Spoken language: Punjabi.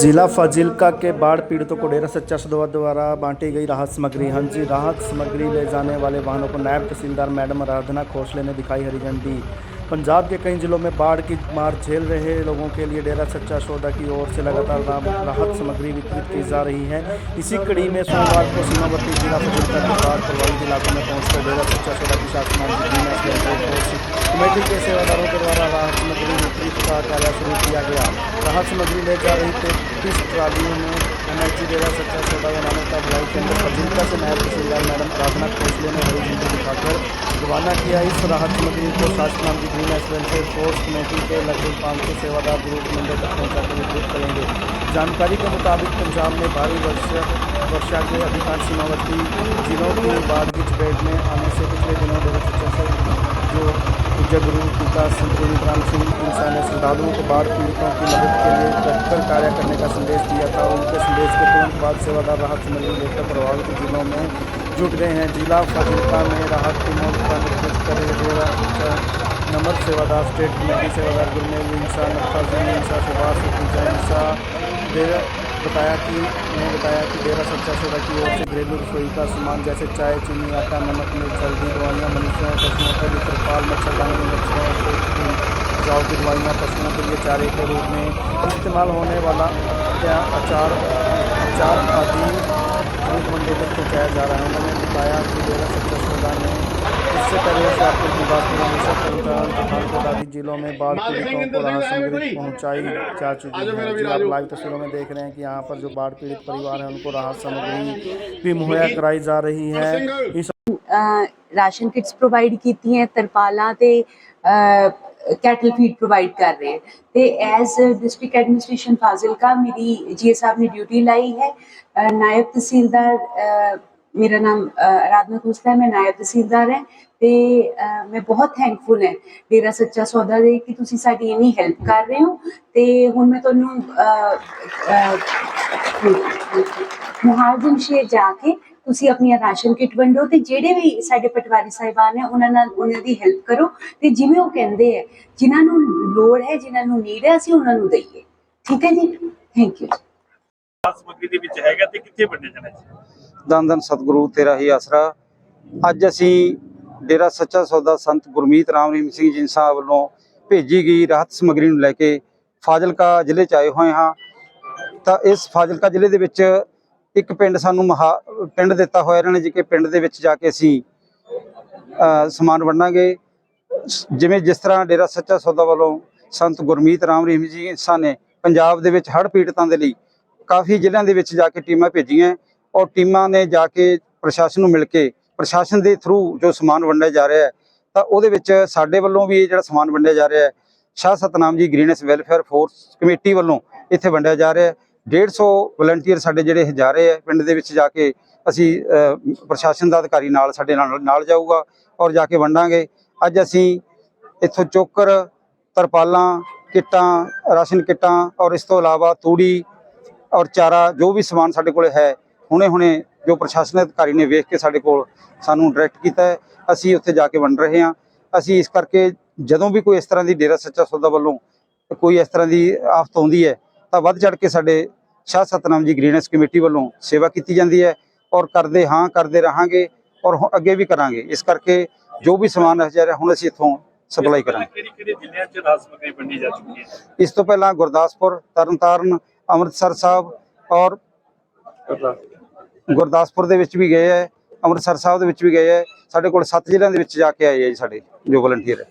जिला फाजिल्का के बाढ़ पीड़ितों को डेरा सच्चा सदवा द्वारा बांटी गई राहत सामग्री हाँ जी राहत सामग्री ले जाने वाले वाहनों को नायब तहसीलदार मैडम आराधना खोसले ने दिखाई हरी झंडी पंजाब के कई जिलों में बाढ़ की मार झेल रहे लोगों के लिए डेरा सच्चा सौदा की ओर से लगातार रा- राहत सामग्री वितरित की जा रही है इसी कड़ी में सोमवार को सीमावर्ती जिला फाजिल्का के बाढ़ प्रभावित इलाकों में पहुंचकर डेरा सच्चा सौदा की کمیٹی کے سیوہ داروں کے دوارہ راہت سمگری مفید کا کاریا شروع کیا گیا راہت سمگری لے جا رہی تھے تیس ٹرالیوں میں ایمیچی ایچ ڈیرا سچا سودا بنانے کا بلائی کے اندر فضیلتا سے نائب تحصیلدار میڈم آرادنا کوشلے نے ہری جنگی دکھا کر دوانہ کیا اس راہت سمگری کو سات نام کی گرین ایس ایکسپینسر فورس کمیٹی کے لگ بھگ پانچ سو سیوا دار گروپ ممبر تک پہنچا کر مضبوط کریں گے جانکاری کے مطابق پنجاب میں بھاری ورشہ अधिकांश सीमावर्ती जिलों की बाढ़ की चपेट में आने से पिछले दिनों डेरा सच्चा से जो पूज्य गुरु पिता संत गुरु राम सिंह इंसान ने श्रद्धालुओं को बाढ़ पीड़ितों की मदद के लिए डटकर कार्य करने का संदेश दिया था उनके संदेश के तुरंत बाद सेवादार राहत सामग्री लेकर प्रभावित जिलों में जुट गए हैं जिला फाजिल्का में राहत टीमों का नेतृत्व कर डेरा सच्चा नमक सेवादार स्टेट कमेटी सेवादार गुरमेल इंसान नक्काजी इंसा सुभाष पूजा بتایا کہ میں بتایا کہ ڈیرا سچا سودا کی اور سے گھریلو رسوئی کا سامان جیسے چائے، چینی، آٹا، نمک، مرچ، ہلدی، دوائیاں، منشیاں پشوؤں کے لیے ترپال مچھر دانے، مچھروں، جاؤ کی دوائیاں پشوؤں کے لیے چارے کے روپ میں استعمال ہونے والا اچار اچار آدی ایک منڈے تک پہنچایا جا رہا ہے۔ میں نے بتایا کہ ڈیرا سچا سودا میں اس سے پہلے سے آپ کو متعدد ضلعوں میں باڑھ کی رقم کو رہا سنگری پہنچائی جا چکی ہے۔ جی آپ لائیو تصویروں میں دیکھ رہے ہیں کہ یہاں پر جو باڑھ پیڑت پریوار ہیں ان کو رہا سنگری بھی مہیا کرائی جا رہی ہے۔ راشن کٹس پروائیڈ کیتی ہیں ترپالہ تے کیٹل فیڈ پروائیڈ کر رہے ہیں۔ تے ایز ڈسٹرک ایڈمنسٹریشن فاضل کا میری جی اے صاحب نے ڈیوٹی لائی ہے۔ نائب تحصیلدار ਮੇਰਾ ਨਾਮ ਆਰਾਧਨਾ ਖੋਸਲਾ ਮੈਂ ਨਾਇਬ ਤਹਿਸੀਲਦਾਰ ਹਾਂ ਤੇ ਮੈਂ ਬਹੁਤ ਥੈਂਕਫੁਲ ਹਾਂ ਡੇਰਾ ਸੱਚਾ ਸੌਦਾ ਦੇ ਕਿ ਤੁਸੀਂ ਸਾਡੀ ਇੰਨੀ ਹੈਲਪ ਕਰ ਰਹੇ ਹੋ ਤੇ ਹੁਣ ਮੈਂ ਤੁਹਾਨੂੰ ਮੁਹਾਜ਼ਮ ਸ਼ੇਰ ਜਾ ਕੇ ਤੁਸੀਂ ਆਪਣੀਆਂ ਰਾਸ਼ਨ ਕਿਟ ਵੰਡੋ ਤੇ ਜਿਹੜੇ ਵੀ ਸਾਡੇ ਪਟਵਾਰੀ ਸਾਹਿਬਾਨ ਹੈ ਉਹਨਾਂ ਨਾਲ ਉਹਨਾਂ ਦੀ ਹੈਲਪ ਕਰੋ ਤੇ ਜਿਵੇਂ ਉਹ ਕਹਿੰਦੇ ਹੈ ਜਿਨ੍ਹਾਂ ਨੂੰ ਲੋੜ ਹੈ ਜਿਨ੍ਹਾਂ ਨੂੰ ਨੀਡ ਹੈ ਅਸੀਂ ਉਹਨਾਂ ਨੂੰ ਦਈਏ ਠੀਕ ਹੈ ਜੀ ਥੈਂਕ ਯੂ ਖਾਸ ਸਮੱਗਰੀ ਦੇ ਵਿੱਚ ਹੈਗਾ ਤੇ ਕਿੱਥੇ ਵੰਡਿਆ ਜਾਣਾ ਹੈ ਧੰਨ ਧੰਨ ਸਤਿਗੁਰੂ, ਤੇਰਾ ਹੀ ਆਸਰਾ। ਅੱਜ ਅਸੀਂ ਡੇਰਾ ਸੱਚਾ ਸੌਦਾ ਸੰਤ ਗੁਰਮੀਤ ਰਾਮ ਰਹੀਮ ਸਿੰਘ ਜੀ ਸਾਹਿਬ ਵੱਲੋਂ ਭੇਜੀ ਗਈ ਰਾਹਤ ਸਮੱਗਰੀ ਨੂੰ ਲੈ ਕੇ ਫਾਜ਼ਿਲਕਾ ਜ਼ਿਲ੍ਹੇ ਚ ਆਏ ਹੋਏ ਹਾਂ। ਤਾਂ ਇਸ ਫਾਜ਼ਿਲਕਾ ਜ਼ਿਲ੍ਹੇ ਦੇ ਵਿੱਚ ਇੱਕ ਪਿੰਡ ਸਾਨੂੰ ਮਹਾ- ਪਿੰਡ ਦਿੱਤਾ ਹੋਇਆ ਇਹਨਾਂ ਨੇ ਜੀ ਪਿੰਡ ਦੇ ਵਿੱਚ ਜਾ ਕੇ ਅਸੀਂ ਸਮਾਨ ਵੰਡਾਂਗੇ। ਜਿਵੇਂ ਜਿਸ ਤਰ੍ਹਾਂ ਡੇਰਾ ਸੱਚਾ ਸੌਦਾ ਵੱਲੋਂ ਸੰਤ ਗੁਰਮੀਤ ਰਾਮ ਰਹੀਮ ਜੀ ਇੰਸਾਂ ਨੇ ਪੰਜਾਬ ਦੇ ਵਿੱਚ ਹੜ੍ਹ ਪੀੜਤਾਂ ਦੇ ਲਈ ਕਾਫੀ ਜ਼ਿਲ੍ਹਿਆਂ ਦੇ ਵਿੱਚ ਜਾ ਕੇ ਟੀਮਾਂ ਭੇਜੀਆਂ। ਔਰ ਟੀਮਾਂ ਨੇ ਜਾ ਕੇ ਪ੍ਰਸ਼ਾਸਨ ਨੂੰ ਮਿਲ ਕੇ ਪ੍ਰਸ਼ਾਸਨ ਦੇ ਥਰੂ ਜੋ ਸਮਾਨ ਵੰਡਿਆ ਜਾ ਰਿਹਾ ਹੈ, ਤਾਂ ਉਹਦੇ ਵਿੱਚ ਸਾਡੇ ਵੱਲੋਂ ਵੀ ਇਹ ਜਿਹੜਾ ਸਮਾਨ ਵੰਡਿਆ ਜਾ ਰਿਹਾ ਹੈ, ਸ਼ਾਹ ਸਤਨਾਮ ਜੀ ਗ੍ਰੀਨੈਸ ਵੈਲਫੇਅਰ ਫੋਰਸ ਕਮੇਟੀ ਵੱਲੋਂ ਇੱਥੇ ਵੰਡਿਆ ਜਾ ਰਿਹਾ ਹੈ। 150 ਵਲੰਟੀਅਰ ਸਾਡੇ ਜਿਹੜੇ ਇਹ ਜਾ ਰਹੇ ਆ ਪਿੰਡ ਦੇ ਵਿੱਚ ਜਾ ਕੇ ਅਸੀਂ ਪ੍ਰਸ਼ਾਸਨ ਦਾ ਅਧਿਕਾਰੀ ਨਾਲ ਸਾਡੇ ਨਾਲ ਨਾਲ ਜਾਊਗਾ ਔਰ ਜਾ ਕੇ ਵੰਡਾਂਗੇ। ਅੱਜ ਅਸੀਂ ਇੱਥੋਂ ਚੋਕਰ, ਤਰਪਾਲਾਂ, ਕਿੱਟਾਂ, ਰਾਸ਼ਨ ਕਿੱਟਾਂ ਔਰ ਇਸ ਤੋਂ ਇਲਾਵਾ ਤੂੜੀ ਔਰ ਚਾਰਾ ਜੋ ਵੀ ਸਮਾਨ ਸਾਡੇ ਕੋਲ ਹੈ ਹੁਣੇ ਹੁਣੇ ਜੋ ਪ੍ਰਸ਼ਾਸਨ ਅਧਿਕਾਰੀ ਨੇ ਵੇਖ ਕੇ ਸਾਡੇ ਕੋਲ ਸਾਨੂੰ ਡਾਇਰੈਕਟ ਕੀਤਾ ਹੈ ਅਸੀਂ ਉੱਥੇ ਜਾ ਕੇ ਵੰਡ ਰਹੇ ਹਾਂ। ਅਸੀਂ ਇਸ ਕਰਕੇ ਜਦੋਂ ਵੀ ਕੋਈ ਇਸ ਤਰ੍ਹਾਂ ਦੀ ਡੇਰਾ ਸੱਚਾ ਸੌਦਾ ਵੱਲੋਂ ਕੋਈ ਇਸ ਤਰ੍ਹਾਂ ਦੀ ਆਫਤ ਆਉਂਦੀ ਹੈ ਤਾਂ ਵੱਧ ਚੜ ਕੇ ਸਾਡੇ ਸ਼ਾਹ ਸਤਨਾਮ ਜੀ ਗ੍ਰੀਨੈਸ ਕਮੇਟੀ ਵੱਲੋਂ ਸੇਵਾ ਕੀਤੀ ਜਾਂਦੀ ਹੈ ਔਰ ਕਰਦੇ ਹਾਂ ਕਰਦੇ ਰਹਾਂਗੇ ਔਰ ਅੱਗੇ ਵੀ ਕਰਾਂਗੇ। ਇਸ ਕਰਕੇ ਜੋ ਵੀ ਸਮਾਨ ਹੈ ਜਿਹੜਾ ਹੁਣ ਅਸੀਂ ਇੱਥੋਂ ਸਪਲਾਈ ਕਰਾਂਗੇ। ਜਾ ਇਸ ਤੋਂ ਪਹਿਲਾਂ ਗੁਰਦਾਸਪੁਰ ਤਰਨਤਾਰਨ ਅੰਮ੍ਰਿਤਸਰ ਸਾਹਿਬ ਔਰ ਗੁਰਦਾਸਪੁਰ ਦੇ ਵਿੱਚ ਵੀ ਗਏ ਹੈ, ਅੰਮ੍ਰਿਤਸਰ ਸਾਹਿਬ ਦੇ ਵਿੱਚ ਵੀ ਗਏ ਹੈ, ਸਾਡੇ ਕੋਲ 7 ਜ਼ਿਲ੍ਹਿਆਂ ਦੇ ਵਿੱਚ ਜਾ ਕੇ ਆਏ ਹੈ ਜੀ ਸਾਡੇ, ਜੋ ਵਲੰਟੀਅਰ